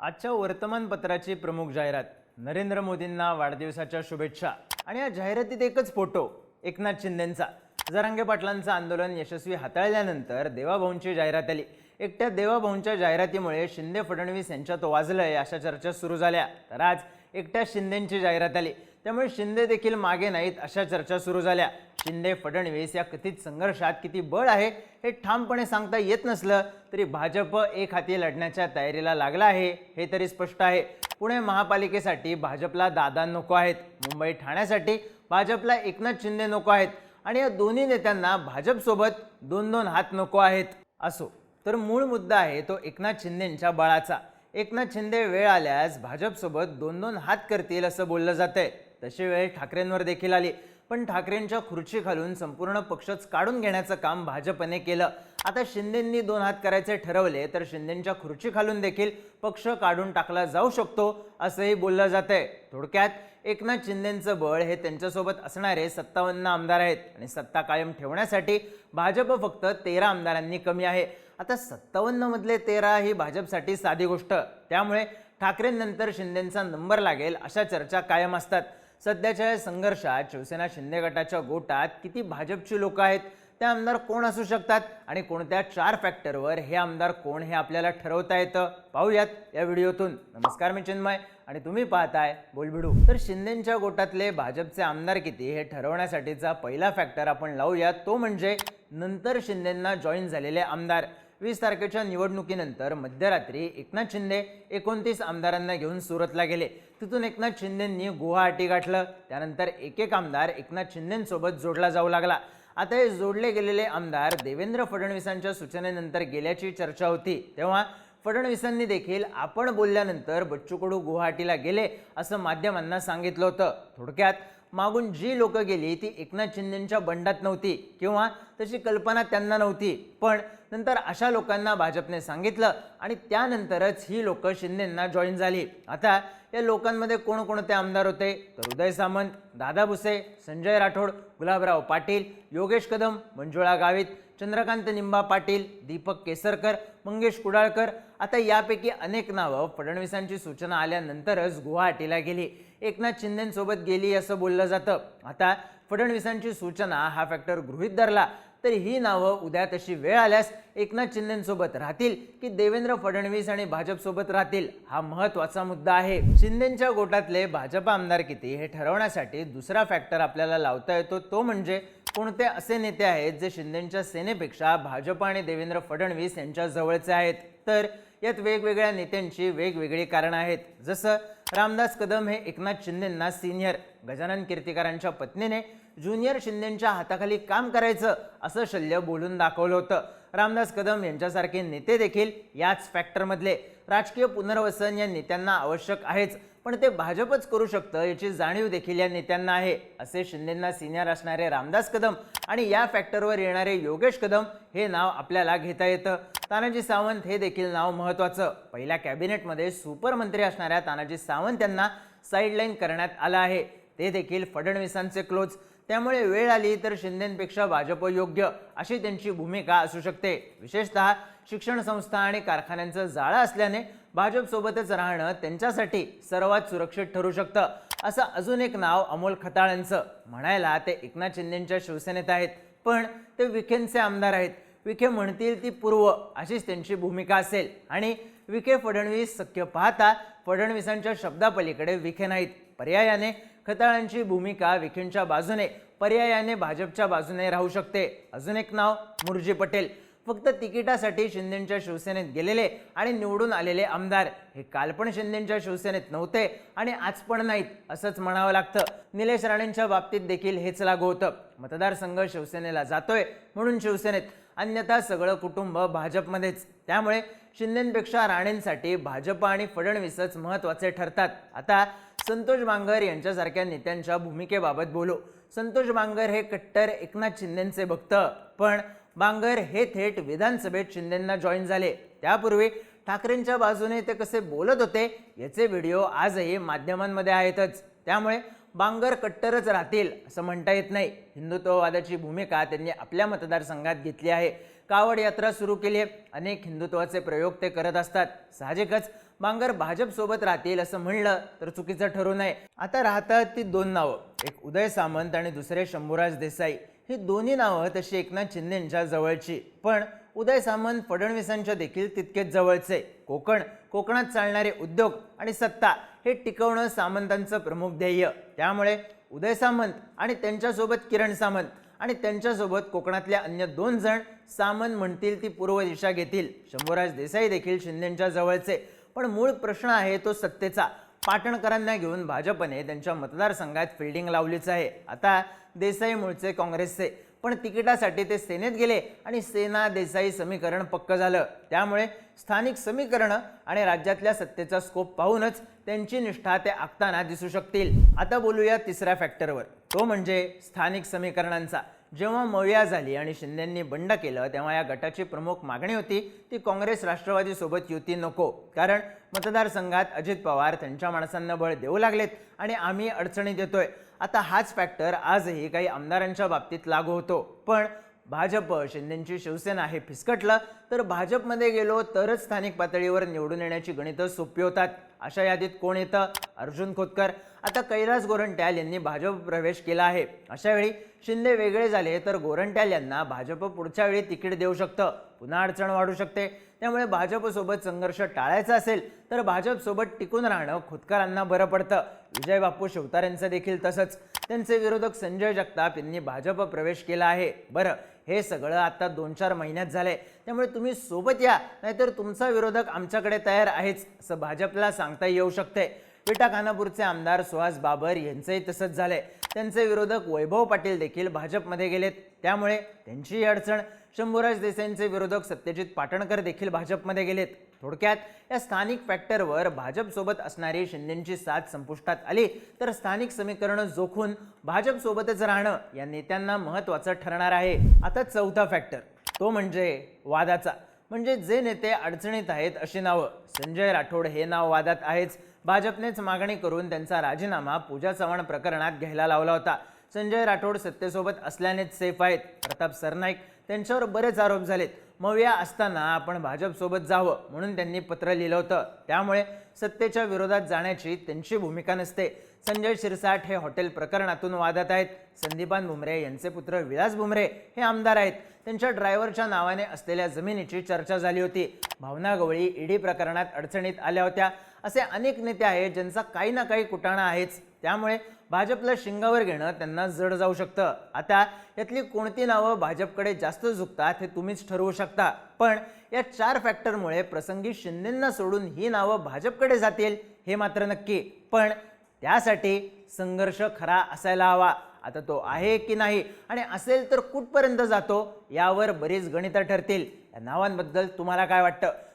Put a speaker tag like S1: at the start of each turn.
S1: आजच्या वर्तमानपत्राची प्रमुख जाहिरात नरेंद्र मोदींना वाढदिवसाच्या शुभेच्छा. आणि या जाहिरातीत एकच फोटो एकनाथ शिंदेंचा. जरांगे पाटलांचं आंदोलन यशस्वी हाताळल्यानंतर देवाभाऊंची जाहिरात आली. एकट्या देवाभाऊंच्या जाहिरातीमुळे शिंदे फडणवीस यांच्यात वाजलंय अशा चर्चा सुरू झाल्या. तर आज एकट्या शिंदेंची जाहिरात आली. त्यामुळे शिंदे देखील मागे नाहीत अशा चर्चा सुरू झाल्या. शिंदे फडणवीस या कथित संघर्षात किती बळ आहे हे ठामपणे सांगता येत नसलं तरी भाजप एक हाती लढण्याच्या तयारीला लागला आहे हे तरी स्पष्ट आहे. पुणे महापालिकेसाठी भाजपला दादा नको आहेत. मुंबई ठाण्यासाठी भाजपला एकनाथ शिंदे नको आहेत. आणि या दोन्ही नेत्यांना भाजपसोबत दोन दोन हात नको आहेत असो. तर मूळ मुद्दा आहे तो एकनाथ शिंदेंच्या बळाचा. एकनाथ शिंदे वेळ आल्यास भाजपसोबत दोन दोन हात करतील असं बोललं जातंय. तशी वेळ ठाकरेंवर देखील आली. पण ठाकरेंच्या खुर्ची घालून संपूर्ण पक्षच काढून घेण्याचं काम भाजपने केलं. आता शिंदेंनी दोन हात करायचे ठरवले तर शिंदेंच्या खुर्ची खालून देखील पक्ष काढून टाकला जाऊ शकतो असंही बोललं जातंय. थोडक्यात एकनाथ शिंदेंचं बळ हे त्यांच्यासोबत असणारे सत्तावन्न आमदार आहेत आणि सत्ता कायम ठेवण्यासाठी भाजप फक्त तेरा आमदारांनी कमी आहे. आता सत्तावन्नमधले तेरा ही भाजपसाठी साधी गोष्ट. त्यामुळे ठाकरेंनंतर शिंदेंचा नंबर लागेल अशा चर्चा कायम असतात. सध्याच्या या संघर्षात शिवसेना शिंदे गटाच्या गोटात किती भाजपची लोक आहेत ते आमदार कोण असू शकतात आणि कोणत्या चार फॅक्टरवर हे आमदार कोण हे आपल्याला ठरवता येतं पाहूयात या व्हिडिओतून. नमस्कार मी चिन्मय आणि तुम्ही पाहताय बोलबिडू. तर शिंदेच्या गोटातले भाजपचे आमदार किती हे ठरवण्यासाठीचा पहिला फॅक्टर आपण लावूया तो म्हणजे नंतर शिंदेंना जॉईन झालेले आमदार. वीस तारखेच्या निवडणुकीनंतर मध्यरात्री एकनाथ शिंदे एकोणतीस आमदारांना घेऊन सुरतला गेले. तिथून एकनाथ शिंदेंनी गुवाहाटी गाठलं. त्यानंतर एक एक आमदार एकनाथ शिंदेंसोबत जोडला जाऊ लागला. आता हे जोडले गेलेले आमदार देवेंद्र फडणवीसांच्या सूचनेनंतर गेल्याची चर्चा होती. तेव्हा फडणवीसांनी देखील आपण बोलल्यानंतर बच्चू कडू गुवाहाटीला गेले असं माध्यमांना सांगितलं होतं. थोडक्यात मागून जी लोकं गेली ती एकनाथ शिंदेंच्या बंडात नव्हती किंवा तशी कल्पना त्यांना नव्हती. पण नंतर अशा लोकांना भाजपने सांगितलं आणि त्यानंतरच ही लोकं शिंदेंना जॉईन झाली. आता या लोकांमध्ये कोणकोणते आमदार होते? तर उदय सामंत दादा भुसे संजय राठोड गुलाबराव पाटील योगेश कदम मंजुळा गावित चंद्रकांत निंबा पाटील दीपक केसरकर मंगेश कुडाळकर. आता यापैकी अनेक नावं फडणवीसांची सूचना आल्यानंतरच गुवाहाटीला गेली. एकनाथ शिंदेंसोबत गेली असं बोललं जातं. आता फडणवीसांची सूचना हा फॅक्टर गृहीत धरला तर ही नावं उद्या तशी वेळ आल्यास एकनाथ शिंदेंसोबत राहतील की देवेंद्र फडणवीस आणि भाजपसोबत राहतील? हा महत्त्वाचा मुद्दा आहे. शिंदेंच्या गोटातले भाजप आमदार किती हे ठरवण्यासाठी दुसरा फॅक्टर आपल्याला लावता येतो तो म्हणजे कोणते असे नेते आहेत जे शिंदेंच्या सेनेपेक्षा भाजप आणि देवेंद्र फडणवीस यांच्या जवळचे आहेत? तर यात वेगवेगळ्या नेत्यांची वेगवेगळी कारणं आहेत. जसं रामदास कदम हे एकनाथ शिंदेंना सिनियर गजानन कीर्तिकारांच्या पत्नीने ज्युनियर शिंदेच्या हाताखाली काम करायचं असं शल्य बोलून दाखवलं होतं. रामदास कदम यांच्यासारखे नेते देखील याच फॅक्टरमधले राजकीय पुनर्वसन या नेत्यांना आवश्यक आहेच. पण ते भाजपच करू शकतं याची जाणीव देखील या नेत्यांना आहे. असे शिंदेंना सिनियर असणारे रामदास कदम आणि या फॅक्टरवर येणारे योगेश कदम हे नाव आपल्याला घेता येतं. तानाजी सावंत हे देखील नाव महत्त्वाचं पहिल्या कॅबिनेटमध्ये सुपरमंत्री असणाऱ्या तानाजी सावंत यांना साईडलाईन करण्यात आलं आहे. ते देखील फडणवीसांचे क्लोज त्यामुळे वेळ आली तर शिंदेपेक्षा भाजप योग्य अशी त्यांची भूमिका असू शकते. विशेषतः शिक्षण संस्था आणि कारखान्यांचं जाळं असल्याने भाजपसोबतच राहणं त्यांच्यासाठी सर्वात सुरक्षित ठरू शकतं. असं अजून एक नाव अमोल खताळांचं. म्हणायला ते एकनाथ शिंदेंच्या शिवसेनेत आहेत. पण ते विखेंचे आमदार आहेत. विखे म्हणतील ती पूर्व अशीच त्यांची भूमिका असेल. आणि विखे फडणवीस शक्य पाहता फडणवीसांच्या शब्दापलीकडे विखे नाहीत. पर्यायाने खताळांची भूमिका विखेंच्या बाजूने पर्यायाने भाजपच्या बाजूने राहू शकते. अजून एक नाव मुरजी पटेल. फक्त तिकिटासाठी शिंदेच्या शिवसेनेत गेलेले आणि निवडून आलेले आमदार. हे काल पण शिंदेच्या शिवसेनेत नव्हते आणि आज पण नाहीत असंच म्हणावं लागतं. निलेश राणेंच्या बाबतीत देखील हेच लागू होतं. मतदारसंघ शिवसेनेला जातोय म्हणून शिवसेनेत. अन्यथा सगळं कुटुंब भाजपमध्येच. त्यामुळे शिंदेपेक्षा राणेंसाठी भाजप आणि फडणवीसच महत्त्वाचे ठरतात. आता संतोष बांगर यांच्यासारख्या नेत्यांच्या भूमिकेबाबत बोलू. संतोष बांगर हे कट्टर एकनाथ शिंदेचे भक्त. पण बांगर हे थेट विधानसभेत शिंदेंना जॉईन झाले. त्यापूर्वी ठाकरेंच्या बाजूने ते कसे बोलत होते याचे व्हिडिओ आजही माध्यमांमध्ये आहेतच. त्यामुळे बांगर कट्टरच राहतील असं म्हणता येत नाही. हिंदुत्ववादाची भूमिका त्यांनी आपल्या मतदारसंघात घेतली आहे. कावड यात्रा सुरू केली आहे. अनेक हिंदुत्वाचे प्रयोग ते करत असतात. साहजिकच बांगर भाजपसोबत राहतील असं म्हणलं तर चुकीचं ठरू नये. आता राहतात ती दोन नावं. एक उदय सामंत आणि दुसरे शंभूराज देसाई. ही दोन्ही नावं तशी एकनाथ शिंदेंच्या जवळची. पण उदय सामंत फडणवीसांच्या देखील तितकेच जवळचे. कोकण कोकणात चालणारे उद्योग आणि सत्ता हे टिकवणं सामंतांचं प्रमुख ध्येय. त्यामुळे उदय सामंत आणि त्यांच्यासोबत किरण सामंत आणि त्यांच्यासोबत कोकणातल्या अन्य दोन जण सामंत म्हणतील ती पूर्व दिशा घेतील. शंभूराज देसाई देखील शिंदेंच्या जवळचे. पण मूळ प्रश्न आहे तो सत्तेचा. पाटणकरांना घेऊन भाजपने त्यांच्या मतदारसंघात फिल्डिंग लावलीच आहे. आता देसाई मूळचे काँग्रेसचे. पण तिकिटासाठी ते सेनेत गेले आणि सेना देसाई समीकरण पक्क झालं. त्यामुळे स्थानिक समीकरणं आणि राज्यातल्या सत्तेचा स्कोप पाहूनच त्यांची निष्ठा ते आखताना दिसू शकतील. आता बोलूया तिसऱ्या फॅक्टरवर तो म्हणजे स्थानिक समीकरणांचा. जेव्हा मविया झाली आणि शिंदेंनी बंड केलं तेव्हा या गटाची प्रमुख मागणी होती ती काँग्रेस राष्ट्रवादीसोबत युती नको. कारण मतदारसंघात अजित पवार त्यांच्या माणसांना बळ देऊ लागलेत आणि आम्ही अडचणीत येतोय आता हाच फॅक्टर आजही काही आमदारांच्या बाबतीत लागू होतो. पण भाजप शिंदेंची शिवसेना हे फिसकटलं तर भाजपमध्ये गेलो तरच स्थानिक पातळीवर निवडून येण्याची गणितं सोपी होतात. अशा यादीत कोण येतं? अर्जुन खोतकर. आता कैलास गोरंट्याल यांनी भाजप प्रवेश केला आहे. अशा वेळी शिंदे वेगळे झाले तर गोरंट्याल यांना भाजप पुढच्या वेळी तिकीट देऊ शकतं. पुन्हा अडचण वाढू शकते. त्यामुळे भाजपसोबत संघर्ष टाळायचा असेल तर भाजपसोबत टिकून राहणं खुदकरांना बरं पडतं. विजय बापू शिवतारेंचं देखील तसंच. त्यांचे विरोधक संजय जगताप यांनी भाजप प्रवेश केला आहे. बरं हे सगळं आता दोन चार महिन्यात झालंय. त्यामुळे तुम्ही सोबत या नाहीतर तुमचा विरोधक आमच्याकडे तयार आहेच असं भाजपला सांगता येऊ शकते. विटा खानापूरचे आमदार सुहास बाबर यांचंही तसंच झालंय. त्यांचे विरोधक वैभव पाटील देखील भाजपमध्ये गेलेत. त्यामुळे त्यांचीही अडचण. शंभूराज देसाईंचे विरोधक सत्यजित पाटणकर देखील भाजपमध्ये गेलेत. थोडक्यात या स्थानिक फॅक्टरवर भाजपसोबत असणारी शिंदेची साथ संपुष्टात आली तर स्थानिक समीकरणं जोखून भाजपसोबतच राहणं या नेत्यांना महत्त्वाचं ठरणार आहे. आता चौथा फॅक्टर तो म्हणजे वादाचा. म्हणजे जे नेते अडचणीत आहेत अशी नावं. संजय राठोड हे नाव वादात आहेच. भाजपनेच मागणी करून त्यांचा राजीनामा पूजा चव्हाण प्रकरणात घ्यायला लावला होता. संजय राठोड सत्तेसोबत असल्यानेच सेफ आहेत. प्रताप सरनाईक त्यांच्यावर बरेच आरोप झालेत. मविया असताना आपण भाजपसोबत जावं म्हणून त्यांनी पत्र लिहिलं होतं. त्यामुळे सत्तेच्या विरोधात जाण्याची त्यांची भूमिका नसते. संजय शिरसाट हे हॉटेल प्रकरणातून वादात आहेत. संदीपान भुमरे यांचे पुत्र विलास भुमरे हे आमदार आहेत. त्यांच्या ड्रायव्हरच्या नावाने असलेल्या जमिनीची चर्चा झाली होती. भावना गवळी ईडी प्रकरणात अडचणीत आल्या होत्या. असे अनेक नेते आहेत ज्यांचा काही ना काही कुटाणा आहेच. त्यामुळे भाजपला शिंगावर घेणं त्यांना जड जाऊ शकतं. आता यातली कोणती नावं भाजपकडे जास्त झुकतात हे तुम्हीच ठरवू शकता. पण या चार फॅक्टरमुळे प्रसंगी शिंदेंना सोडून ही नावं भाजपकडे जातील हे मात्र नक्की. पण त्यासाठी संघर्ष खरा असायला हवा. आता तो आहे की नाही आणि असेल तर कुठपर्यंत जातो यावर बरीच गणितं ठरतील. या नावांबद्दल तुम्हाला काय वाटतं?